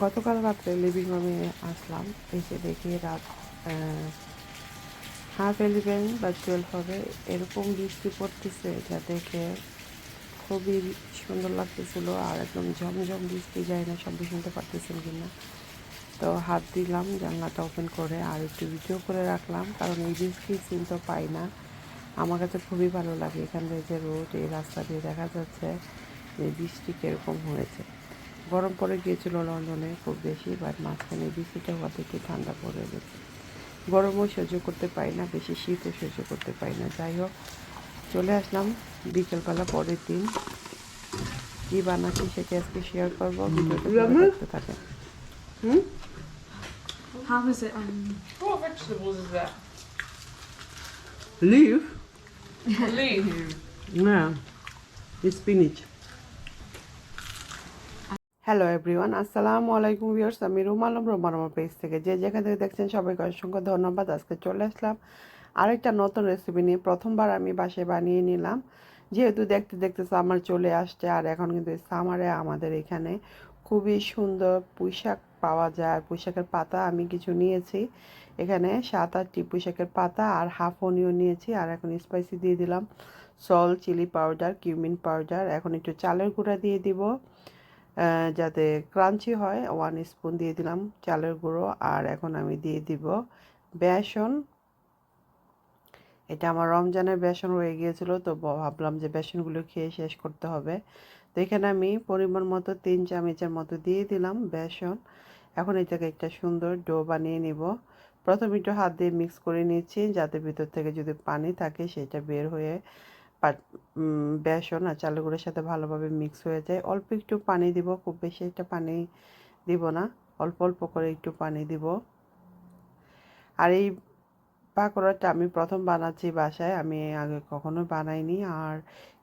গতকাল রাত্রে লিভিং রুমে আসলাম। এসে দেখি রাত হাফ ইলেভেন বা টুয়েলভ হবে। এরকম বৃষ্টি পড়তেছে যা দেখে খুবই সুন্দর লাগতেছিল আর একদম ঝমঝম বৃষ্টি যায় না, সব শুনতে পারতেছেন কিনা। তো হাত দিলাম, জানলাটা ওপেন করে আর একটু ভিডিও করে রাখলাম, কারণ এই বৃষ্টি সিন তো পাই না। আমার কাছে খুবই ভালো লাগে এখান থেকে যে রোড এই রাস্তা দিয়ে দেখা যাচ্ছে যে বৃষ্টি কীরকম হয়েছে। গরম পড়ে গিয়েছিল লন্ডনে খুব বেশি বাট মাঝখানে বৃষ্টিটা হওয়াতে একটু ঠান্ডা পড়ে গেছে। গরমও সহ্য করতে পারি না বেশি শীতও সহ্য করতে পারি না। যাই হোক চলে আসলাম বিকেলবেলা পরের দিন। কী বানাচ্ছি সেটা আজকে শেয়ার করব ভিডিওটা থাকেন হুম? How is it? Um, What vegetables is that? Leave Leaf. না স্পিনিচ হ্যালো এভরিওয়ান আসসালামু আলাইকুম ভিউয়ার্স আমি রুম আলম রোমান আমার পেজ থেকে। যে যেখান থেকে দেখছেন, সবাইকে অসংখ্য ধন্যবাদ। আজকে চলে আসলাম আরেকটা নতুন রেসিপি নিয়ে। প্রথমবার আমি বাসায় বানিয়ে নিলাম। যেহেতু দেখতে দেখতে সামার চলে আসছে, আর এখন কিন্তু এই সামারে আমাদের এখানে খুবই সুন্দর পুঁইশাক পাওয়া যায়। আর পুঁইশাকের পাতা আমি কিছু নিয়েছি। এখানে সাত আটটি পুঁইশাকের পাতা আর হাফ অনিয়ন নিয়েছি। আর এখন স্পাইসি দিয়ে দিলাম salt chilli powder cumin powder এখন একটু চালের গুঁড়া দিয়ে দিব। যাতে ক্রাঞ্চি হয় ওয়ান স্পুন দিয়ে দিলাম চালের গুঁড়ো, আর এখন আমি দিয়ে দিব বেসন। এটা আমার রমজানের বেসন রয়ে গিয়েছিল, তো ভাবলাম যে বেসনগুলো খেয়ে শেষ করতে হবে। তো এখানে আমি পরিমাণ মতো তিন চামচের মতো দিয়ে দিলাম বেসন। এখন এটাকে একটা সুন্দর ডো বানিয়ে নিব। প্রথমে একটু হাত দিয়ে মিক্স করে নিচ্ছি, যাতে ভিতর থেকে যদি পানি থাকে সেটা বের হয়ে বেসন আর চালের গুঁড়োর সাথে ভালোভাবে মিক্স হয়ে যায়। অল্প একটু পানি দিব, খুব বেশি একটা পানি দিব না। অল্প অল্প করে একটু পানি দিব। আর এই পাকোড়াটা আমি প্রথম বানাচ্ছি বাসায়, আমি আগে কখনো বানাইনি। আর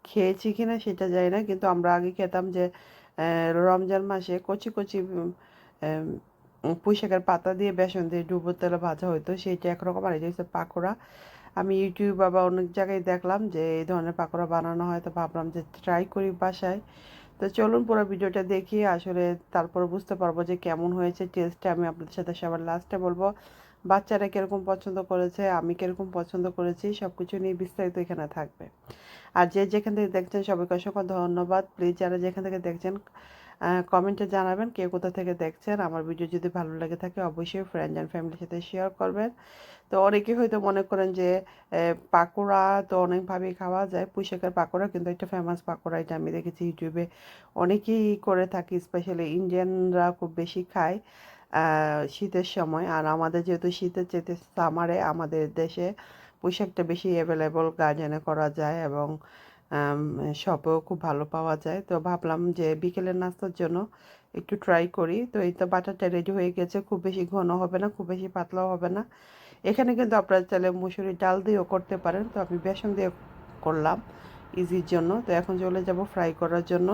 খেয়েছি কি না সেটা জানি না, কিন্তু আমরা আগে খেতাম যে রমজান মাসে কচি কচি পুঁইশাকের পাতা দিয়ে বেসন দিয়ে ডুবো তেলে ভাজা হতো সেইটা একরকম আর এটা হচ্ছে পাকোড়া। আমি ইউটিউব বা অনেক জায়গায় দেখলাম যে এই ধরনের পাকোড়া বানানো হয়, তো ভাবলাম যে ট্রাই করি বাসায়। তো চলুন পুরো ভিডিওটা দেখি, আসলে তারপর বুঝতে পারব যে কেমন হয়েছে টেস্টটা আমি আপনাদের সাথে সবার লাস্টে বলব, বাচ্চারা কীরকম পছন্দ করেছে, আমি কীরকম পছন্দ করেছি সব কিছু নিয়ে বিস্তারিত এখানে থাকবে। আর যে যেখান থেকে দেখছেন, সবাইকে অসংখ্য ধন্যবাদ। প্লিজ যারা যেখান থেকে দেখছেন কমেন্টে জানাবেন কে কোথা থেকে দেখছেন। আমার ভিডিও যদি ভালো লাগে থাকে অবশ্যই ফ্রেন্ড অ্যান্ড ফ্যামিলির সাথে শেয়ার করবেন। তো অনেকে হয়তো মনে করেন যে পাকোড়া তো অনেকভাবেই খাওয়া যায়। পুঁইশাকের পাকোড়া কিন্তু একটা ফেমাস পাকোড়া, এটা আমি দেখেছি ইউটিউবে অনেকেই করে থাকি স্পেশালি ইন্ডিয়ানরা খুব বেশি খায় শীতের সময়। আর আমাদের যেহেতু শীতের চেতে সামারে আমাদের দেশে পোশাকটা বেশি অ্যাভেলেবল গার্ডেনে করা যায় এবং শপেও খুব ভালো পাওয়া যায়। তো ভাবলাম যে বিকেলের নাস্তার জন্য একটু ট্রাই করি। তো এই তো বাটারটা রেডি হয়ে গেছে। খুব বেশি ঘন হবে না, খুব বেশি পাতলাও হবে না। এখানে কিন্তু আপনারা চাইলে মুসুরি ডাল দিয়েও করতে পারেন। তো আমি বেসন দিয়ে করলাম ইজির জন্য। তো এখন চলে যাব ফ্রাই করার জন্য।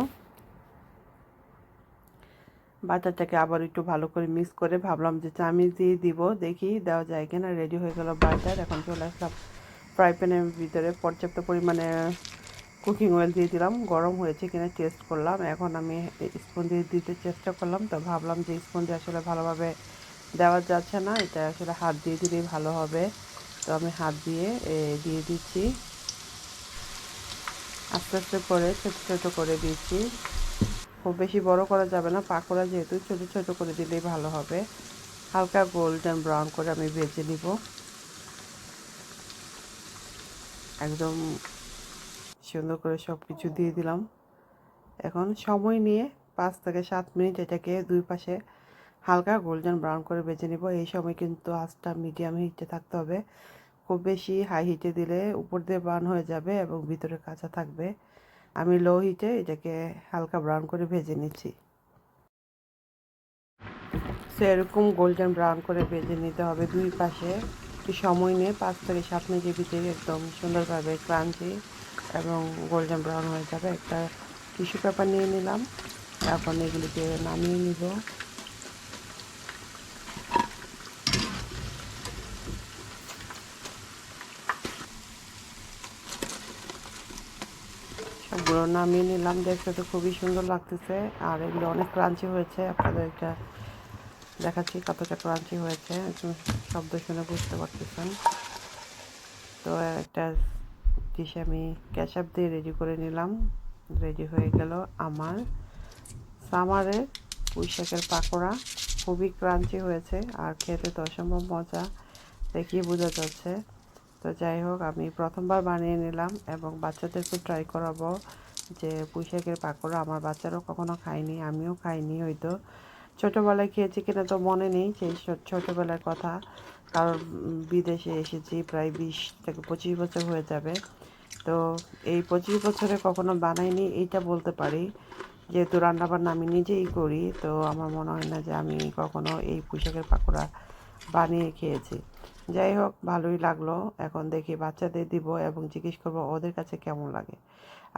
বাটারটাকে আবার একটু ভালো করে মিক্স করে ভাবলাম যে চামিচ দিয়ে দিব। দেখি দেওয়া যায় কিনা। রেডি হয়ে গেল বাটার। এখন চলে আসলাম ফ্রাই প্যানের ভিতরে। পর্যাপ্ত পরিমাণে কুকিং অয়েল দিয়ে দিলাম, গরম হয়েছে কিনা টেস্ট করলাম। এখন আমি স্পুন দিয়ে দিতে চেষ্টা করলাম, তো ভাবলাম যে স্পুন দিয়ে আসলে ভালোভাবে দেওয়া যাচ্ছে না, এটা আসলে হাত দিয়ে দিলেই ভালো হবে। তো আমি হাত দিয়ে দিয়ে দিচ্ছি। আস্তে আস্তে করে ছোটো ছোটো করে দিচ্ছি। খুব বেশি বড় করা যাবে না, পাকোড়া যেহেতু ছোটো ছোটো করে দিলেই ভালো হবে। হালকা গোল্ডেন ব্রাউন করে আমি ভেজে নিব। একদম সুন্দর করে সব কিছু দিয়ে দিলাম। এখন সময় নিয়ে পাঁচ থেকে সাত মিনিট এটাকে দুই পাশে হালকা গোল্ডেন ব্রাউন করে ভেজে নিব। এই সময় কিন্তু আঁচটা মিডিয়াম হিটে থাকতে হবে। খুব বেশি হাই হিটে দিলে উপর দিয়ে ব্রাউন হয়ে যাবে এবং ভিতরে কাঁচা থাকবে। আমি লো হিটে এটাকে হালকা ব্রাউন করে ভেজে নিচ্ছি। সো এরকম গোল্ডেন ব্রাউন করে ভেজে নিতে হবে দুই পাশে। একটু সময় নিয়ে পাঁচ থেকে সাত মিনিটের ভিতরে একদম সুন্দরভাবে ক্রাঞ্চি এবং গোল্ডেন ব্রাউন হয়ে যাবে। একটা টিস্যু পেপার নিয়ে নিলাম। এখন এগুলিকে নামিয়ে নিব। সবগুলো নামিয়ে নিলাম। দেখতে তো খুবই সুন্দর লাগতেছে। আর এগুলো অনেক ক্রাঞ্চি হয়েছে। আপনাদের এটা দেখাচ্ছি কতটা ক্রাঞ্চি হয়েছে। শব্দ শুনে বুঝতে পারতেছেন। তো একটা ডিশ আমি ক্যাশআপ দিয়ে রেডি করে নিলাম। রেডি হয়ে গেল আমার সামারের পুঁই শাকের পাকোড়া। খুবই ক্রাঞ্চি হয়েছে আর খেতে তো অসম্ভব মজা। দেখিয়ে বোঝা যাচ্ছে। তো যাই হোক, আমি প্রথমবার বানিয়ে নিলাম এবং বাচ্চাদেরকেও ট্রাই করাবো যে পুঁই শাকের পাকোড়া। আমার বাচ্চারাও কখনো খায়নি, আমিও খাইনি হয়তো। ছোটোবেলায় খেয়েছি কিনা তো মনে নেই সেই ছোটোবেলার কথা। কারণ বিদেশে এসেছি, প্রায় বিশ থেকে পঁচিশ বছর হয়ে যাবে। তো এই পঁচিশ বছরে কখনো বানাইনি, এইটা বলতে পারি। যেহেতু রান্নাবান্না আমি নিজেই করি, তো আমার মনে হয় না যে আমি কখনো এই পুঁশাকের পাকোড়া বানিয়ে খেয়েছি। যাই হোক, ভালোই লাগল। এখন দেখি বাচ্চাদের দিব এবং জিজ্ঞেস করব ওদের কাছে কেমন লাগে।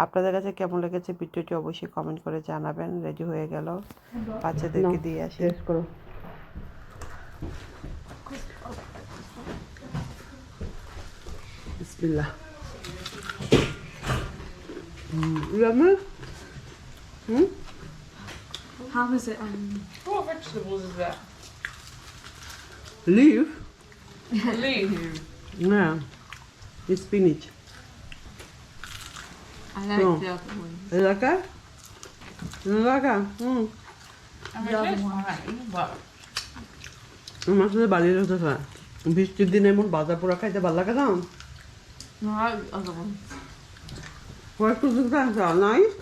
আপনাদের কাছে কেমন লেগেছে ভিডিওটি অবশ্যই কমেন্ট করে জানাবেন। রেডি হয়ে গেল। বাচ্চাদেরকে দিয়ে আসি। করো। বিসমিল্লাহ। হুম? How is it? Um, What vegetables is that? Leave Leaf. না spinach I like No. the other one. এলাকা এলাকা Mm. I mean, The other one. আমার সাথে বাড়ির হতে হয় বৃষ্টির দিনে এমন বাজার পোড়া খাইতে ভালো লাগে না No, I like the ist nice?